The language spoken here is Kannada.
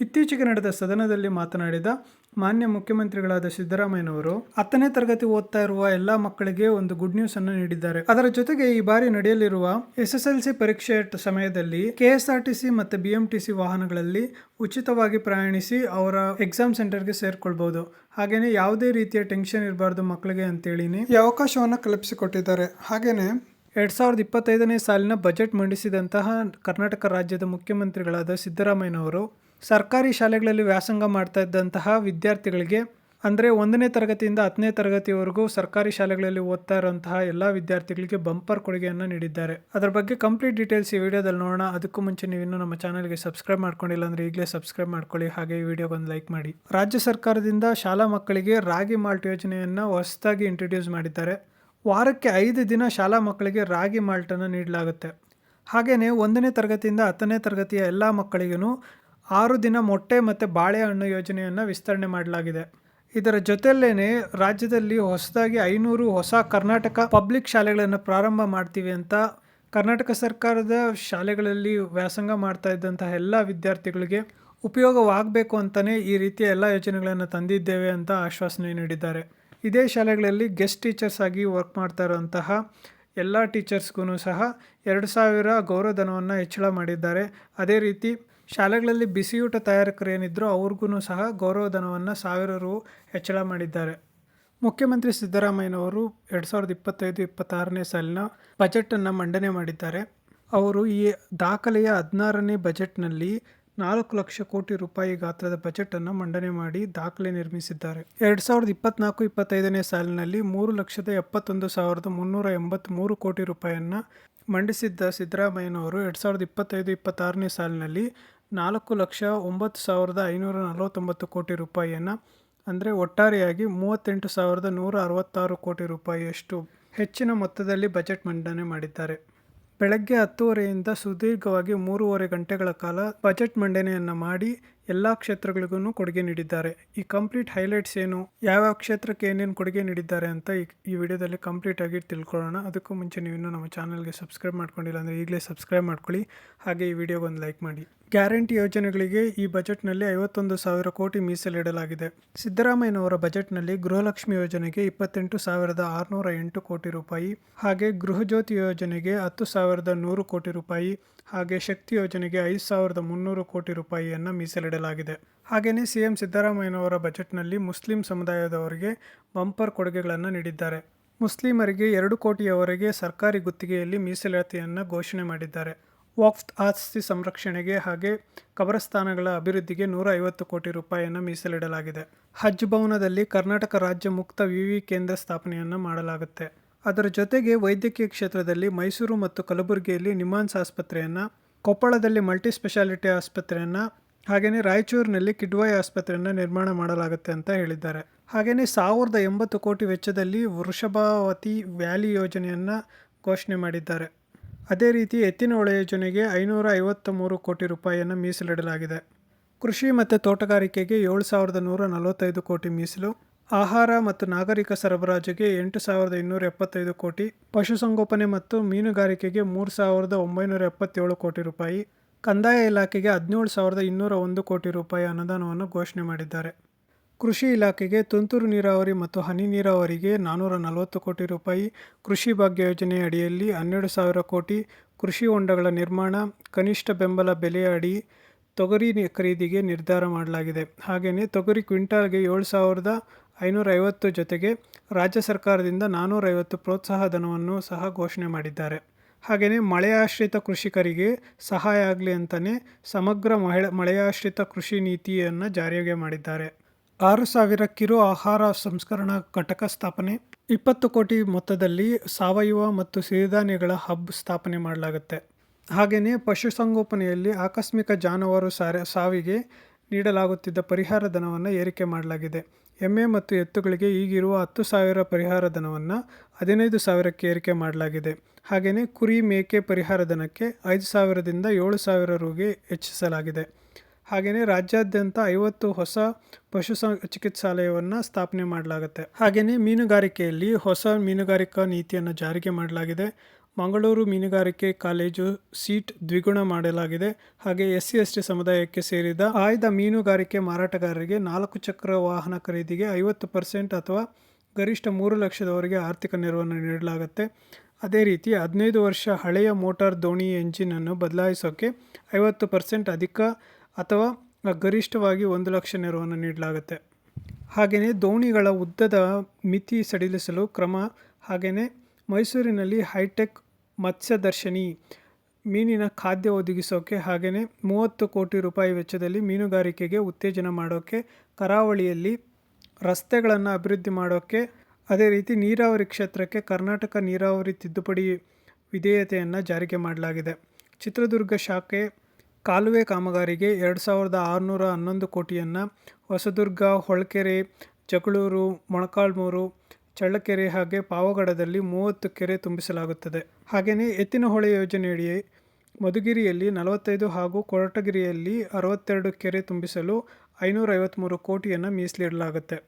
ಇತ್ತೀಚೆಗೆ ನಡೆದ ಸದನದಲ್ಲಿ ಮಾತನಾಡಿದ ಮಾನ್ಯ ಮುಖ್ಯಮಂತ್ರಿಗಳಾದ ಸಿದ್ದರಾಮಯ್ಯನವರು, ಹತ್ತನೇ ತರಗತಿ ಓದ್ತಾ ಇರುವ ಎಲ್ಲ ಮಕ್ಕಳಿಗೆ ಒಂದು ಗುಡ್ ನ್ಯೂಸ್ ಅನ್ನು ನೀಡಿದ್ದಾರೆ. ಅದರ ಜೊತೆಗೆ ಈ ಬಾರಿ ನಡೆಯಲಿರುವ ಎಸ್ ಎಸ್ ಎಲ್ ಪರೀಕ್ಷೆ ಸಮಯದಲ್ಲಿ ಕೆಎಸ್ಆರ್ಟಿಸಿ ಮತ್ತು ಬಿಎಂಟಿಸಿ ವಾಹನಗಳಲ್ಲಿ ಉಚಿತವಾಗಿ ಪ್ರಯಾಣಿಸಿ ಅವರ ಎಕ್ಸಾಮ್ ಸೆಂಟರ್ಗೆ ಸೇರ್ಕೊಳ್ಬಹುದು. ಹಾಗೆಯೇ ಯಾವುದೇ ರೀತಿಯ ಟೆನ್ಷನ್ ಇರಬಾರ್ದು ಮಕ್ಕಳಿಗೆ ಅಂತೇಳಿನಿ ಈ ಅವಕಾಶವನ್ನು ಕಲ್ಪಿಸಿಕೊಟ್ಟಿದ್ದಾರೆ. ಹಾಗೆಯೇ ಎರಡ್ ಸಾವಿರದ ಇಪ್ಪತ್ತೈದನೇ ಸಾಲಿನ ಬಜೆಟ್ ಮಂಡಿಸಿದಂತಹ ಕರ್ನಾಟಕ ರಾಜ್ಯದ ಮುಖ್ಯಮಂತ್ರಿಗಳಾದ ಸಿದ್ದರಾಮಯ್ಯನವರು ಸರ್ಕಾರಿ ಶಾಲೆಗಳಲ್ಲಿ ವ್ಯಾಸಂಗ ಮಾಡ್ತಾ ಇದ್ದಂತಹ ವಿದ್ಯಾರ್ಥಿಗಳಿಗೆ, ಅಂದರೆ ಒಂದನೇ ತರಗತಿಯಿಂದ ಹತ್ತನೇ ತರಗತಿವರೆಗೂ ಸರ್ಕಾರಿ ಶಾಲೆಗಳಲ್ಲಿ ಓದ್ತಾ ಇರುವಂತಹ ಎಲ್ಲ ವಿದ್ಯಾರ್ಥಿಗಳಿಗೆ ಬಂಪರ್ ಕೊಡುಗೆಯನ್ನು ನೀಡಿದ್ದಾರೆ. ಅದರ ಬಗ್ಗೆ ಕಂಪ್ಲೀಟ್ ಡೀಟೇಲ್ಸ್ ಈ ವಿಡಿಯೋದಲ್ಲಿ ನೋಡೋಣ. ಅದಕ್ಕೂ ಮುಂಚೆ ನೀವು ಇನ್ನೂ ನಮ್ಮ ಚಾನಲ್ಗೆ ಸಬ್ಸ್ಕ್ರೈಬ್ ಮಾಡ್ಕೊಂಡಿಲ್ಲ ಅಂದರೆ ಈಗಲೇ ಸಬ್ಸ್ಕ್ರೈಬ್ ಮಾಡ್ಕೊಳ್ಳಿ. ಹಾಗೆ ಈ ವಿಡಿಯೋಗೆ ಒಂದು ಲೈಕ್ ಮಾಡಿ. ರಾಜ್ಯ ಸರ್ಕಾರದಿಂದ ಶಾಲಾ ಮಕ್ಕಳಿಗೆ ರಾಗಿ ಮಾಲ್ಟ್ ಯೋಜನೆಯನ್ನು ಹೊಸದಾಗಿ ಇಂಟ್ರೊಡ್ಯೂಸ್ ಮಾಡಿದ್ದಾರೆ. ವಾರಕ್ಕೆ ಐದು ದಿನ ಶಾಲಾ ಮಕ್ಕಳಿಗೆ ರಾಗಿ ಮಾಲ್ಟನ್ನು ನೀಡಲಾಗುತ್ತೆ. ಹಾಗೆಯೇ ಒಂದನೇ ತರಗತಿಯಿಂದ ಹತ್ತನೇ ತರಗತಿಯ ಎಲ್ಲ ಮಕ್ಕಳಿಗೂ ಆರು ದಿನ ಮೊಟ್ಟೆ ಮತ್ತು ಬಾಳೆಹಣ್ಣು ಯೋಜನೆಯನ್ನು ವಿಸ್ತರಣೆ ಮಾಡಲಾಗಿದೆ. ಇದರ ಜೊತೆಯಲ್ಲೇ ರಾಜ್ಯದಲ್ಲಿ ಹೊಸದಾಗಿ ಐನೂರು ಹೊಸ ಕರ್ನಾಟಕ ಪಬ್ಲಿಕ್ ಶಾಲೆಗಳನ್ನು ಪ್ರಾರಂಭ ಮಾಡ್ತೀವಿ ಅಂತ ಕರ್ನಾಟಕ ಸರ್ಕಾರದ ಶಾಲೆಗಳಲ್ಲಿ ವ್ಯಾಸಂಗ ಮಾಡ್ತಾ ಇದ್ದಂತಹ ಎಲ್ಲ ವಿದ್ಯಾರ್ಥಿಗಳಿಗೆ ಉಪಯೋಗವಾಗಬೇಕು ಅಂತಲೇ ಈ ರೀತಿಯ ಎಲ್ಲ ಯೋಜನೆಗಳನ್ನು ತಂದಿದ್ದೇವೆ ಅಂತ ಆಶ್ವಾಸನೆ ನೀಡಿದ್ದಾರೆ. ಇದೇ ಶಾಲೆಗಳಲ್ಲಿ ಗೆಸ್ಟ್ ಟೀಚರ್ಸ್ ಆಗಿ ವರ್ಕ್ ಮಾಡ್ತಾ ಇರುವಂತಹ ಎಲ್ಲ ಟೀಚರ್ಸ್ಗೂ ಸಹ ಎರಡು ಸಾವಿರ ಗೌರವಧನವನ್ನು ಹೆಚ್ಚಳ ಮಾಡಿದ್ದಾರೆ. ಅದೇ ರೀತಿ ಶಾಲೆಗಳಲ್ಲಿ ಬಿಸಿಯೂಟ ತಯಾರಕರು ಏನಿದ್ರು ಅವ್ರಿಗೂ ಸಹ ಗೌರವಧನವನ್ನು ಸಾವಿರ ರು ಹೆಚ್ಚಳ ಮಾಡಿದ್ದಾರೆ. ಮುಖ್ಯಮಂತ್ರಿ ಸಿದ್ದರಾಮಯ್ಯನವರು ಎರಡು ಸಾವಿರದ ಇಪ್ಪತ್ತೈದು ಇಪ್ಪತ್ತಾರನೇ ಸಾಲಿನ ಬಜೆಟನ್ನು ಮಂಡನೆ ಮಾಡಿದ್ದಾರೆ. ಅವರು ಈ ದಾಖಲೆಯ ಹದಿನಾರನೇ ಬಜೆಟ್ನಲ್ಲಿ ನಾಲ್ಕು ಲಕ್ಷ ಕೋಟಿ ರೂಪಾಯಿ ಗಾತ್ರದ ಬಜೆಟನ್ನು ಮಂಡನೆ ಮಾಡಿ ದಾಖಲೆ ನಿರ್ಮಿಸಿದ್ದಾರೆ. ಎರಡು ಸಾವಿರದ ಇಪ್ಪತ್ನಾಲ್ಕು ಇಪ್ಪತ್ತೈದನೇ ಸಾಲಿನಲ್ಲಿ ಮೂರು ಲಕ್ಷದ ಎಪ್ಪತ್ತೊಂದು ಸಾವಿರದ ಮುನ್ನೂರ ಎಂಬತ್ತ್ಮೂರು ಕೋಟಿ ರೂಪಾಯಿಯನ್ನು ಮಂಡಿಸಿದ್ದ ಸಿದ್ದರಾಮಯ್ಯನವರು ಎರಡು ಸಾವಿರದ ಇಪ್ಪತ್ತೈದು ಇಪ್ಪತ್ತಾರನೇ ಸಾಲಿನಲ್ಲಿ ನಾಲ್ಕು ಲಕ್ಷ ಒಂಬತ್ತು ಸಾವಿರದ ಐನೂರ ನಲವತ್ತೊಂಬತ್ತು ಕೋಟಿ ರೂಪಾಯಿಯನ್ನು, ಅಂದರೆ ಒಟ್ಟಾರೆಯಾಗಿ ಮೂವತ್ತೆಂಟು ಸಾವಿರದ ನೂರ ಅರವತ್ತಾರು ಕೋಟಿ ರೂಪಾಯಿಯಷ್ಟು ಹೆಚ್ಚಿನ ಮೊತ್ತದಲ್ಲಿ ಬಜೆಟ್ ಮಂಡನೆ ಮಾಡಿದ್ದಾರೆ. ಬೆಳಗ್ಗೆ ಹತ್ತುವರೆಯಿಂದ ಸುದೀರ್ಘವಾಗಿ ಮೂರುವರೆ ಗಂಟೆಗಳ ಕಾಲ ಬಜೆಟ್ ಮಂಡನೆಯನ್ನು ಮಾಡಿ ಎಲ್ಲ ಕ್ಷೇತ್ರಗಳಿಗೂ ಕೊಡುಗೆ ನೀಡಿದ್ದಾರೆ. ಈ ಕಂಪ್ಲೀಟ್ ಹೈಲೈಟ್ಸ್ ಏನು ಯಾವ್ಯಾವ ಕ್ಷೇತ್ರಕ್ಕೆ ಏನೇನು ಕೊಡುಗೆ ನೀಡಿದ್ದಾರೆ ಅಂತ ಈ ಈ ವಿಡಿಯೋದಲ್ಲಿ ಕಂಪ್ಲೀಟ್ ಆಗಿ ತಿಳ್ಕೊಳ್ಳೋಣ. ಅದಕ್ಕೂ ಮುಂಚೆ ನೀವು ಇನ್ನೂ ನಮ್ಮ ಚಾನಲ್ಗೆ ಸಬ್ಸ್ಕ್ರೈಬ್ ಮಾಡ್ಕೊಂಡಿಲ್ಲ ಅಂದರೆ ಈಗಲೇ ಸಬ್ಸ್ಕ್ರೈಬ್ ಮಾಡ್ಕೊಳ್ಳಿ. ಹಾಗೆ ಈ ವಿಡಿಯೋಗೆ ಒಂದು ಲೈಕ್ ಮಾಡಿ. ಗ್ಯಾರಂಟಿ ಯೋಜನೆಗಳಿಗೆ ಈ ಬಜೆಟ್ನಲ್ಲಿ ಐವತ್ತೊಂದು ಸಾವಿರ ಕೋಟಿ ಮೀಸಲಿಡಲಾಗಿದೆ. ಸಿದ್ದರಾಮಯ್ಯನವರ ಬಜೆಟ್ನಲ್ಲಿ ಗೃಹಲಕ್ಷ್ಮಿ ಯೋಜನೆಗೆ ಇಪ್ಪತ್ತೆಂಟು ಸಾವಿರದ ಆರುನೂರ ಎಂಟು ಕೋಟಿ ರೂಪಾಯಿ, ಹಾಗೆ ಗೃಹಜ್ಯೋತಿ ಯೋಜನೆಗೆ ಹತ್ತು ಸಾವಿರದ ನೂರು ಕೋಟಿ ರೂಪಾಯಿ, ಹಾಗೆ ಶಕ್ತಿ ಯೋಜನೆಗೆ ಐದು ಸಾವಿರದ ಮುನ್ನೂರು ಕೋಟಿ ರೂಪಾಯಿಯನ್ನು ಮೀಸಲಿಡಲಾಗಿದೆ. ಹಾಗೆಯೇ ಸಿ ಎಂ ಸಿದ್ದರಾಮಯ್ಯನವರ ಬಜೆಟ್ನಲ್ಲಿ ಮುಸ್ಲಿಂ ಸಮುದಾಯದವರಿಗೆ ಬಂಪರ್ ಕೊಡುಗೆಗಳನ್ನು ನೀಡಿದ್ದಾರೆ. ಮುಸ್ಲಿಮರಿಗೆ ಎರಡು ಕೋಟಿಯವರೆಗೆ ಸರ್ಕಾರಿ ಗುತ್ತಿಗೆಯಲ್ಲಿ ಮೀಸಲಾತಿಯನ್ನು ಘೋಷಣೆ ಮಾಡಿದ್ದಾರೆ. ವಕ್ಫ್ ಆಸ್ತಿ ಸಂರಕ್ಷಣೆಗೆ ಹಾಗೆ ಕಬರಸ್ಥಾನಗಳ ಅಭಿವೃದ್ಧಿಗೆ ನೂರ ಐವತ್ತು ಕೋಟಿ ರೂಪಾಯಿಯನ್ನು ಮೀಸಲಿಡಲಾಗಿದೆ. ಹಜ್ ಭವನದಲ್ಲಿ ಕರ್ನಾಟಕ ರಾಜ್ಯ ಮುಕ್ತ ವಿವಿ ಕೇಂದ್ರ ಸ್ಥಾಪನೆಯನ್ನು ಮಾಡಲಾಗುತ್ತೆ. ಅದರ ಜೊತೆಗೆ ವೈದ್ಯಕೀಯ ಕ್ಷೇತ್ರದಲ್ಲಿ ಮೈಸೂರು ಮತ್ತು ಕಲಬುರಗಿಯಲ್ಲಿ ನಿಮಾನ್ಸ್ ಆಸ್ಪತ್ರೆಯನ್ನು, ಕೊಪ್ಪಳದಲ್ಲಿ ಮಲ್ಟಿ ಸ್ಪೆಷಾಲಿಟಿ ಆಸ್ಪತ್ರೆಯನ್ನು ಹಾಗೆಯೇ ರಾಯಚೂರಿನಲ್ಲಿ ಕಿಡ್ವಾಯ್ ಆಸ್ಪತ್ರೆಯನ್ನು ನಿರ್ಮಾಣ ಮಾಡಲಾಗುತ್ತೆ ಅಂತ ಹೇಳಿದ್ದಾರೆ. ಹಾಗೆಯೇ ಸಾವಿರದ ಎಂಬತ್ತು ಕೋಟಿ ವೆಚ್ಚದಲ್ಲಿ ವೃಷಭಾವತಿ ವ್ಯಾಲಿ ಯೋಜನೆಯನ್ನು ಘೋಷಣೆ ಮಾಡಿದ್ದಾರೆ. ಅದೇ ರೀತಿ ಎತ್ತಿನ ಹೊಳೆ ಯೋಜನೆಗೆ ಐನೂರ ಐವತ್ತ ಮೂರು ಕೋಟಿ ರೂಪಾಯಿಯನ್ನು ಮೀಸಲಿಡಲಾಗಿದೆ. ಕೃಷಿ ಮತ್ತು ತೋಟಗಾರಿಕೆಗೆ ಏಳು ಸಾವಿರದ ನೂರ ನಲವತ್ತೈದು ಕೋಟಿ ಮೀಸಲು, ಆಹಾರ ಮತ್ತು ನಾಗರಿಕ ಸರಬರಾಜಿಗೆ ಎಂಟು ಸಾವಿರದ ಇನ್ನೂರ ಎಪ್ಪತ್ತೈದು ಕೋಟಿ, ಪಶುಸಂಗೋಪನೆ ಮತ್ತು ಮೀನುಗಾರಿಕೆಗೆ ಮೂರು ಸಾವಿರದ ಒಂಬೈನೂರ ಎಪ್ಪತ್ತೇಳು ಕೋಟಿ ರೂಪಾಯಿ ಕಂದಾಯ ಇಲಾಖೆಗೆ ಹದಿನೇಳು ಸಾವಿರದ ಇನ್ನೂರ ಒಂದು ಕೋಟಿ ರೂಪಾಯಿ ಅನುದಾನವನ್ನು ಘೋಷಣೆ ಮಾಡಿದ್ದಾರೆ. ಕೃಷಿ ಇಲಾಖೆಗೆ ತುಂತುರು ನೀರಾವರಿ ಮತ್ತು ಹನಿ ನೀರಾವರಿಗೆ ನಾನ್ನೂರ ನಲವತ್ತು ಕೋಟಿ ರೂಪಾಯಿ ಕೃಷಿ ಭಾಗ್ಯ ಯೋಜನೆ ಅಡಿಯಲ್ಲಿ ಹನ್ನೆರಡು ಸಾವಿರ ಕೋಟಿ ಕೃಷಿ ಹೊಂಡಗಳ ನಿರ್ಮಾಣ, ಕನಿಷ್ಠ ಬೆಂಬಲ ಬೆಲೆಯ ಅಡಿ ತೊಗರಿ ಖರೀದಿಗೆ ನಿರ್ಧಾರ ಮಾಡಲಾಗಿದೆ. ಹಾಗೆಯೇ ತೊಗರಿ ಕ್ವಿಂಟಾಲ್ಗೆ ಏಳು ಸಾವಿರದ ಐನೂರ ಐವತ್ತು ಜೊತೆಗೆ ರಾಜ್ಯ ಸರ್ಕಾರದಿಂದ ನಾನ್ನೂರೈವತ್ತು ಪ್ರೋತ್ಸಾಹ ಧನವನ್ನು ಸಹ ಘೋಷಣೆ ಮಾಡಿದ್ದಾರೆ. ಹಾಗೆಯೇ ಮಳೆಯಾಶ್ರಿತ ಕೃಷಿಕರಿಗೆ ಸಹಾಯ ಆಗಲಿ ಅಂತಲೇ ಸಮಗ್ರ ಮಹಿಳೆ ಮಳೆಯಾಶ್ರಿತ ಕೃಷಿ ನೀತಿಯನ್ನು ಜಾರಿಗೆ ಮಾಡಿದ್ದಾರೆ. ಆರು ಸಾವಿರ ಕಿರು ಆಹಾರ ಸಂಸ್ಕರಣಾ ಘಟಕ ಸ್ಥಾಪನೆ, ಇಪ್ಪತ್ತು ಕೋಟಿ ಮೊತ್ತದಲ್ಲಿ ಸಾವಯವ ಮತ್ತು ಸಿರಿಧಾನ್ಯಗಳ ಹಬ್ ಸ್ಥಾಪನೆ ಮಾಡಲಾಗುತ್ತೆ. ಹಾಗೆಯೇ ಪಶುಸಂಗೋಪನೆಯಲ್ಲಿ ಆಕಸ್ಮಿಕ ಜಾನುವಾರು ಸಾರ, ಸಾವಿಗೆ ನೀಡಲಾಗುತ್ತಿದ್ದ ಪರಿಹಾರ ಧನವನ್ನು ಏರಿಕೆ ಮಾಡಲಾಗಿದೆ. ಎಮ್ಮೆ ಮತ್ತು ಎತ್ತುಗಳಿಗೆ ಈಗಿರುವ ಹತ್ತು ಸಾವಿರ ಪರಿಹಾರ ಧನವನ್ನು ಹದಿನೈದು ಸಾವಿರಕ್ಕೆ ಏರಿಕೆ ಮಾಡಲಾಗಿದೆ. ಹಾಗೆಯೇ ಕುರಿ ಮೇಕೆ ಪರಿಹಾರ ಧನಕ್ಕೆ ಐದು ಸಾವಿರದಿಂದ ಏಳು ಸಾವಿರ ರುಗೆ ಹೆಚ್ಚಿಸಲಾಗಿದೆ. ಹಾಗೆಯೇ ರಾಜ್ಯಾದ್ಯಂತ ಐವತ್ತು ಹೊಸ ಪಶು ಚಿಕಿತ್ಸಾಲಯವನ್ನು ಸ್ಥಾಪನೆ ಮಾಡಲಾಗುತ್ತೆ. ಹಾಗೆಯೇ ಮೀನುಗಾರಿಕೆಯಲ್ಲಿ ಹೊಸ ಮೀನುಗಾರಿಕಾ ನೀತಿಯನ್ನು ಜಾರಿಗೆ ಮಾಡಲಾಗಿದೆ. ಮಂಗಳೂರು ಮೀನುಗಾರಿಕೆ ಕಾಲೇಜು ಸೀಟ್ ದ್ವಿಗುಣ ಮಾಡಲಾಗಿದೆ. ಹಾಗೆ ಎಸ್ ಸಿ ಎಸ್ ಟಿ ಸಮುದಾಯಕ್ಕೆ ಸೇರಿದ ಆಯ್ದ ಮೀನುಗಾರಿಕೆ ಮಾರಾಟಗಾರರಿಗೆ ನಾಲ್ಕು ಚಕ್ರ ವಾಹನ ಖರೀದಿಗೆ ಐವತ್ತು ಪರ್ಸೆಂಟ್ ಅಥವಾ ಗರಿಷ್ಠ ಮೂರು ಲಕ್ಷದವರೆಗೆ ಆರ್ಥಿಕ ನೆರವನ್ನು ನೀಡಲಾಗುತ್ತೆ. ಅದೇ ರೀತಿ ಹದಿನೈದು ವರ್ಷ ಹಳೆಯ ಮೋಟಾರ್ ದೋಣಿ ಎಂಜಿನನ್ನು ಬದಲಾಯಿಸೋಕ್ಕೆ ಐವತ್ತು ಪರ್ಸೆಂಟ್ ಅಧಿಕ ಅಥವಾ ಗರಿಷ್ಠವಾಗಿ ಒಂದು ಲಕ್ಷ ನೆರವನ್ನು ನೀಡಲಾಗುತ್ತೆ. ಹಾಗೆಯೇ ದೋಣಿಗಳ ಉದ್ದದ ಮಿತಿ ಸಡಿಲಿಸಲು ಕ್ರಮ. ಹಾಗೆಯೇ ಮೈಸೂರಿನಲ್ಲಿ ಹೈಟೆಕ್ ಮತ್ಸ್ಯದರ್ಶಿನಿ. ಮೀನಿನ ಖಾದ್ಯ ಒದಗಿಸೋಕೆ ಹಾಗೆಯೇ ಮೂವತ್ತು ಕೋಟಿ ರೂಪಾಯಿ ವೆಚ್ಚದಲ್ಲಿ ಮೀನುಗಾರಿಕೆಗೆ ಉತ್ತೇಜನ ಮಾಡೋಕೆ, ಕರಾವಳಿಯಲ್ಲಿ ರಸ್ತೆಗಳನ್ನು ಅಭಿವೃದ್ಧಿ ಮಾಡೋಕ್ಕೆ ಅದೇ ರೀತಿ ನೀರಾವರಿ ಕ್ಷೇತ್ರಕ್ಕೆ ಕರ್ನಾಟಕ ನೀರಾವರಿ ತಿದ್ದುಪಡಿ ವಿಧೇಯತೆಯನ್ನು ಜಾರಿಗೆ ಮಾಡಲಾಗಿದೆ. ಚಿತ್ರದುರ್ಗ ಶಾಖೆ ಕಾಲುವೆ ಕಾಮಗಾರಿಗೆ ಎರಡು ಸಾವಿರದ ಆರುನೂರ ಹನ್ನೊಂದು ಕೋಟಿಯನ್ನು ಹೊಸದುರ್ಗ ಹೊಳಕೆರೆ ಜಗಳೂರು ಮೊಳಕಾಲ್ಮೂರು ಚಳ್ಳಕೆರೆ ಹಾಗೆ ಪಾವಗಡದಲ್ಲಿ ಮೂವತ್ತು ಕೆರೆ ತುಂಬಿಸಲಾಗುತ್ತದೆ. ಹಾಗೆಯೇ ಎತ್ತಿನಹೊಳೆ ಯೋಜನೆಯಡಿ ಮಧುಗಿರಿಯಲ್ಲಿ ನಲವತ್ತೈದು ಹಾಗೂ ಕೊರಟಗಿರಿಯಲ್ಲಿ ಅರವತ್ತೆರಡು ಕೆರೆ ತುಂಬಿಸಲು ಐನೂರೈವತ್ತ್ಮೂರು ಕೋಟಿಯನ್ನು ಮೀಸಲಿಡಲಾಗುತ್ತೆ.